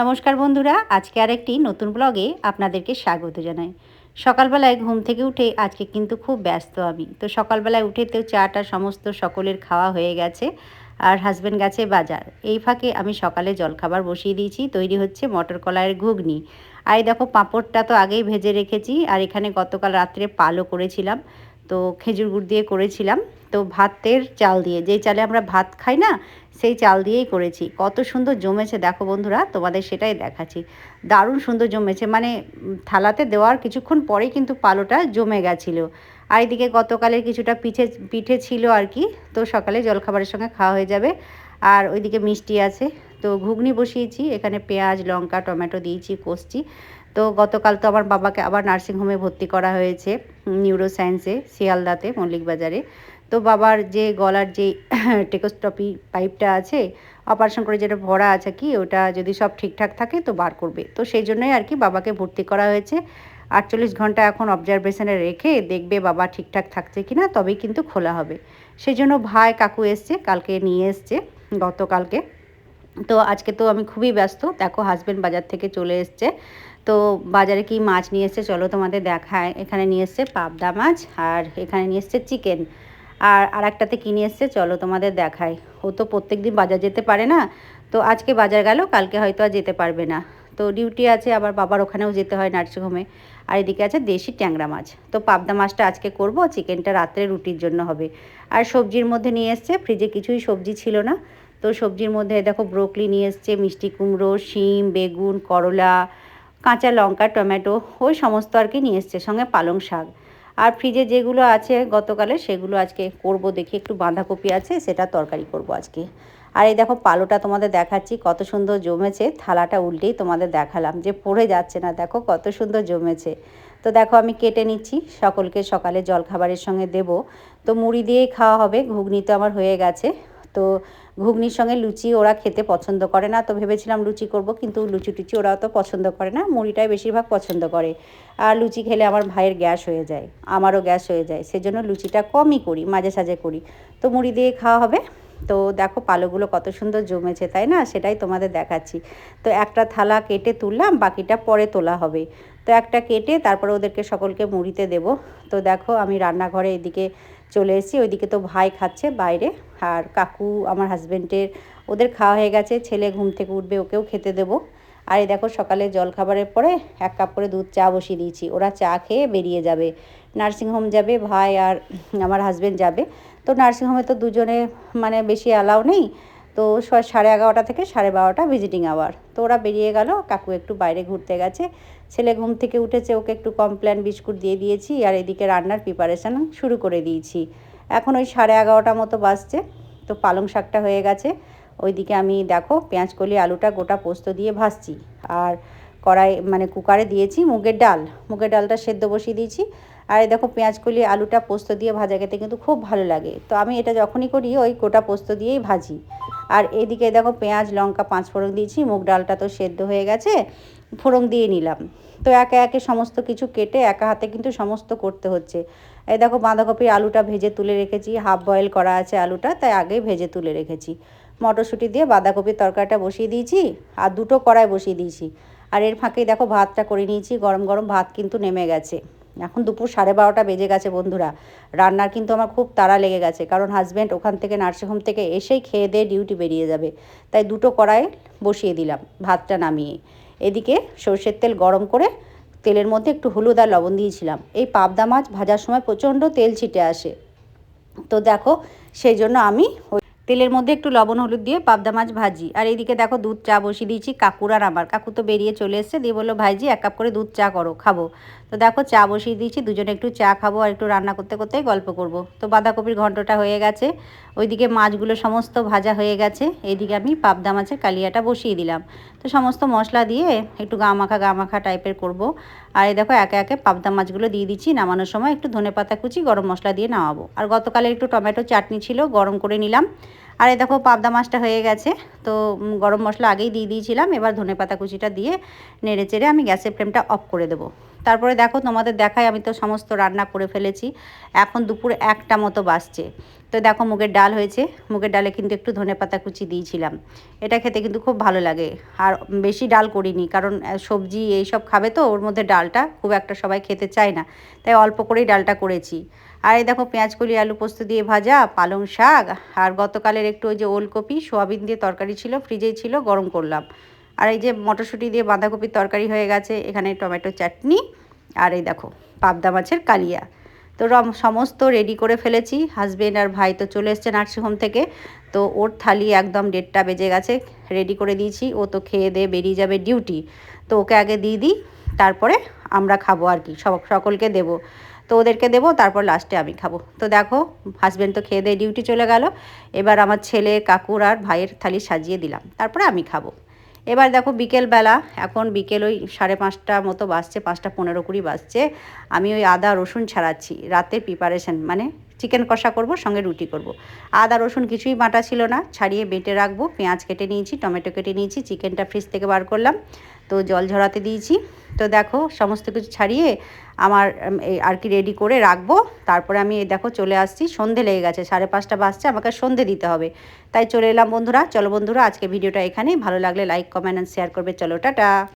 নমস্কার বন্ধুরা, আজকে আর একটি নতুন ব্লগে আপনাদেরকে স্বাগত জানাই। সকালবেলায় ঘুম থেকে উঠে আজকে কিন্তু খুব ব্যস্ত আমি। তো সকালবেলায় উঠে তো চাটা সমস্ত সকলের খাওয়া হয়ে গেছে আর হাজব্যান্ড গেছে বাজার। এই ফাঁকে আমি সকালে জলখাবার বসিয়ে দিয়েছি, তৈরি হচ্ছে মটর কলাইয়ের ঘুগনি। আর দেখো, পাঁপড়টা তো আগেই ভেজে রেখেছি, আর এখানে গতকাল রাত্রে পালও করেছিলাম। তো খেজুর গুড় দিয়ে করেছিলাম। তো ভাতের চাল দিয়ে, যেই চালে আমরা ভাত খাই না, সেই চাল দিয়েই করেছি। কত সুন্দর জমেছে, দেখো বন্ধুরা, তোমাদের সেটাই দেখাচ্ছি। দারুণ সুন্দর জমেছে মানে থালাতে দেওয়ার কিছুক্ষণ পরেই কিন্তু পালোটা জমে গেছিল। আর এদিকে গতকালের কিছুটা পিঠে পিঠে ছিল আর কি, তো সকালে জলখাবারের সঙ্গে খাওয়া হয়ে যাবে। আর ওইদিকে মিষ্টি আছে তো ঘুগনি বসিয়েছি, এখানে পেঁয়াজ, লঙ্কা, টমেটো দিয়েছি, কষছি। তো গতকাল তো আমার বাবাকে আবার নার্সিংহোমে ভর্তি করা হয়েছে নিউরো সায়েন্সে শিয়ালদাতে মল্লিক বাজারে তো বাবার যে গলার যে টেকোস্টপি পাইপটা আছে, অপারেশন করে যেটা ভরা আছে কি, ওটা যদি সব ঠিকঠাক থাকে তো বার করবে। তো সেই জন্যই আর কি বাবাকে ভর্তি করা হয়েছে। আটচল্লিশ ঘণ্টা এখন অবজারভেশনে রেখে দেখবে বাবা ঠিকঠাক থাকছে কি না তবেই কিন্তু খোলা হবে। সেই জন্য ভাই কাকু এসছে, কালকে নিয়ে এসছে, গতকালকে। তো আজকে তো আমি খুবই ব্যস্ত। দেখো হাজব্যান্ড বাজার থেকে চলে এসছে। তো বাজারে কি মাছ নিয়ে এসছে চলো তোমাদের দেখায়। এখানে নিয়ে এসছে পাবদা মাছ আর এখানে নিয়ে এসছে চিকেন আর আরেকটাতে কি নিয়ে এসছে চলো তোমাদের দেখায়। ও তো প্রত্যেক দিন বাজার যেতে পারে না। তো আজকে বাজার গেল, কালকে হয়তো আর যেতে পারবে না। তো ডিউটি আছে, আবার বাবার ওখানেও যেতে হয় নার্সিংহোমে আর এদিকে আছে দেশি ট্যাংরা মাছ। তো পাবদা মাছটা আজকে করব চিকেনটা রাত্রে রুটির জন্য হবে। আর সবজির মধ্যে নিয়ে এসছে ফ্রিজে কিছুই সবজি ছিল না। তো সবজির মধ্যে দেখো ব্রোকলি নিয়ে এসছে, মিষ্টি কুমড়ো, শিম, বেগুন, করলা, কাঁচা লঙ্কা, টমেটো, ওই সমস্ত আর কি নিয়ে এসছে, সঙ্গে পালং শাক। আর ফ্রিজে যেগুলো আছে গতকালে সেগুলো আজকে করব দেখি, একটু বাঁধাকপি আছে, সেটা তরকারি করব আজকে। আর এই দেখো পালোটা তোমাদের দেখাচ্ছি, কত সুন্দর জমেছে, থালাটা উল্টেই তোমাদের দেখালাম, যে পড়ে যাচ্ছে না, দেখো কত সুন্দর জমেছে। তো দেখো আমি কেটে নিচ্ছি, সকলকে সকালে জলখাবারের সঙ্গে দেব। তো মুড়ি দিয়েই খাওয়া হবে, ঘুগনি তো আমার হয়ে গেছে। তো ঘুগনির সঙ্গে লুচি ওরা খেতে পছন্দ করে না, তো ভেবেছিলাম লুচি করব, কিন্তু লুচি টুচি ওরাও তো পছন্দ করে না, মুড়িটাই বেশিরভাগ পছন্দ করে। আর লুচি খেলে আমার ভাইয়ের গ্যাস হয়ে যায়, আমারও গ্যাস হয়ে যায়, সেজন্য লুচিটা কমই করি, মাঝে সাঝে করি। তো মুড়ি দিয়ে খাওয়া হবে, তো দেখো পালোগুলো কত সুন্দর জমেছে, তাই না? সেটাই তোমাদের দেখাচ্ছি। তো একটা থালা কেটে তুললাম, বাকিটা পরে তোলা হবে। তো একটা কেটে তারপরে ওদেরকে সকলকে মুড়িতে দেব। তো দেখো আমি রান্নাঘরে এদিকে চলে এসেছি, ওইদিকে তো ভাই খাচ্ছে বাইরে। আর কাকু, আমার হাজব্যান্ডের ওদের খাওয়া হয়ে গেছে, ছেলে ঘুম থেকে উঠবে, ওকেও খেতে দেবো। আর এই দেখো সকালে জল খাবারের পরে এক কাপ করে দুধ চা বসিয়ে দিয়েছি। ওরা চা খেয়ে বেরিয়ে যাবে। নার্সিংহোম যাবে, ভাই আর আমার হাজব্যান্ড যাবে। তো নার্সিংহোমে তো দুজনে মানে বেশি অ্যালাউ নেই। তো সাড়ে এগারোটা থেকে সাড়ে বারোটা ভিজিটিং আওয়ার তো ওরা বেরিয়ে গেল, কাকু একটু বাইরে ঘুরতে গেছে। ছেলে ঘুম থেকে উঠেছে, ওকে একটু কমপ্ল্যান বিস্কুট দিয়ে দিয়েছি আর এদিকে রান্নার প্রিপারেশান শুরু করে দিয়েছি। এখন ওই সাড়ে এগারোটা মতো বাজছে, তো পালং শাকটা হয়ে গেছে। ওইদিকে আমি দেখো পেঁয়াজ কলি, আলুটা গোটা পোস্ত দিয়ে ভাজছি। আর কড়াই মানে কুকারে দিয়েছি মুগের ডাল। মুগের ডালটা সেদ্ধ বসিয়ে দিয়েছি। আর এই দেখো পেঁয়াজ কলি, আলুটা পোস্ত দিয়ে ভাজা খেতে কিন্তু খুব ভালো লাগে। তো আমি এটা যখনই করি, ওই গোটা পোস্ত দিয়েই ভাজি। আর এদিকে দেখো পেঁয়াজ, লঙ্কা পাঁচ ফোড়ন দিয়েছি, মুগ ডালটা তো সেদ্ধ হয়ে গেছে, ফোড়ন দিয়ে নিলাম। তো একে একে সমস্ত কিছু কেটে একা হাতে কিন্তু সমস্ত করতে হচ্ছে। এই দেখো বাঁধাকপির আলুটা ভেজে তুলে রেখেছি, হাফ বয়েল করা আছে আলুটা, তাই আগেই ভেজে তুলে রেখেছি। মটরশুঁটি দিয়ে বাঁধাকপির তরকারিটা বসিয়ে দিয়েছি, আর দুটো কড়াই বসিয়ে দিয়েছি। আর এর ফাঁকেই দেখো ভাতটা করে নিয়েছি, গরম গরম ভাত কিন্তু নেমে গেছে। এখন দুপুর সাড়ে বারোটা বেজে গেছে বন্ধুরা। রান্নার কিন্তু আমার খুব তাড়া লেগে গেছে, কারণ হাজব্যান্ড ওখান থেকে নার্সিংহোম থেকে এসেই খেয়ে দিয়ে ডিউটি বেরিয়ে যাবে। তাই দুটো কড়াই বসিয়ে দিলাম, ভাতটা নামিয়ে। এদিকে সর্ষের তেল গরম করে তেলের মধ্যে একটু হলুদ আর লবণ দিয়েছিলাম। এই পাবদা মাছ ভাজার সময় প্রচণ্ড তেল ছিটে আসে। তো দেখো, সেই জন্য আমি তেলের মধ্যে একটু লবণ, হলুদ দিয়ে পাবদা মাছ ভাজি। আর এইদিকে দেখো দুধ চা বসিয়ে দিয়েছি, কাকুর আর আমার। কাকু তো বেরিয়ে চলে এসছে, দিয়ে বলল, ভাইজি, এক কাপ করে দুধ চা করো, খাব। তো দেখো চা বসিয়ে দিয়েছি, দুজনে একটু চা খাব আর একটু রান্না করতে করতেই গল্প করব। তো বাঁধাকপির ঘন্টটা হয়ে গেছে, ওইদিকে মাছগুলো সমস্ত ভাজা হয়ে গেছে, এইদিকে আমি পাবদা মাছের কালিয়াটা বসিয়ে দিলাম। তো সমস্ত মশলা দিয়ে একটু গা মাখা গা মাখা টাইপের করব। আর এই দেখো একে একে পাবদা মাছগুলো দিয়ে দিচ্ছি, নামানোর সময় একটু ধনে পাতা কুচি, গরম মশলা দিয়ে নামাবো। আর গতকালের একটু টমেটো চাটনি ছিল, গরম করে নিলাম। আর এই দেখো পাবদা মাছটা হয়ে গেছে। তো গরম মশলা আগেই দিয়ে দিয়েছিলাম। এবার ধনে পাতা কুচিটা দিয়ে নেড়ে চেড়ে আমি গ্যাসের ফ্লেমটা অফ করে দেবো। তারপরে দেখো তোমাদের দেখায় আমি তো সমস্ত রান্না করে ফেলেছি। এখন দুপুর একটা মতো বাজছে। তো দেখো মুগের ডাল হয়েছে। মুগের ডালে কিন্তু একটু ধনে পাতা কুচি দিয়েছিলাম। এটা খেতে কিন্তু খুব ভালো লাগে। আর বেশি ডাল করিনি, কারণ সবজি এইসব খাবে তো, ওর মধ্যে ডালটা খুব একটা সবাই খেতে চায় না। তাই অল্প করেই ডালটা করেছি। আর এই দেখো পেঁয়াজ কলি আলু পোস্ত দিয়ে ভাজা, পালং শাক। আর গতকালের একটু ওই যে ওলকপি, সোয়াবিন দিয়ে তরকারি ছিল, ফ্রিজেই ছিল, গরম করলাম। আর এই যে মটরশুঁটি দিয়ে বাঁধাকপির তরকারি হয়ে গেছে, এখানে টমেটো চাটনি আর এই দেখো পাবদা মাছের কালিয়া। তো রম, সমস্ত রেডি করে ফেলেছি। হাজবেন্ড আর ভাই তো চলে এসছে নার্সিংহোম থেকে। তো ওর থালি একদম দেড়টা বেজে গেছে রেডি করে দিয়েছি। ও তো খেয়ে দিয়ে বেরিয়ে যাবে ডিউটি তো ওকে আগে দিয়ে দিই, তারপরে আমরা খাব আর কি, সব, সকলকে দেবো। তো ওদেরকে দেবো, তারপর লাস্টে আমি খাব। তো দেখো হাজব্যান্ড তো খেয়ে দিয়ে ডিউটি চলে গেল। এবার আমার ছেলে, কাকুর আর ভাইয়ের থালি সাজিয়ে দিলাম। তারপরে আমি খাব। এবার দেখো বিকেলবেলা, এখন বিকেল ওই সাড়ে পাঁচটা মতো বাজছে, পাঁচটা পনেরো কুড়ি বাজছে আমি ওই আদা, রসুন ছাড়াচ্ছি, রাতের প্রিপারেশন মানে চিকেন কষা করব, সঙ্গে রুটি করব। আদা, রসুন কিছুই বাঁটা ছিল না, ছাড়িয়ে বেটে রাখব, পেঁয়াজ কেটে নিয়েছি, টমেটো কেটে নিয়েছি চিকেনটা ফ্রিজ থেকে বার করলাম তো জল ঝরাতে দিয়েছি। তো দেখো, সমস্ত কিছু ছাড়িয়ে আমার আর কি রেডি করে রাখব। তারপরে আমি দেখো, চলে আসছি। সন্ধে লেগে গেছে, সাড়ে পাঁচটা বাজছে, আমাকে সন্ধে দিতে হবে। তাই চলে এলাম বন্ধুরা, চলো বন্ধুরা, আজকে ভিডিওটা এখানেই। ভালো লাগলে লাইক কমেন্ট অ্যান্ড শেয়ার করবে। চলো, টাটা!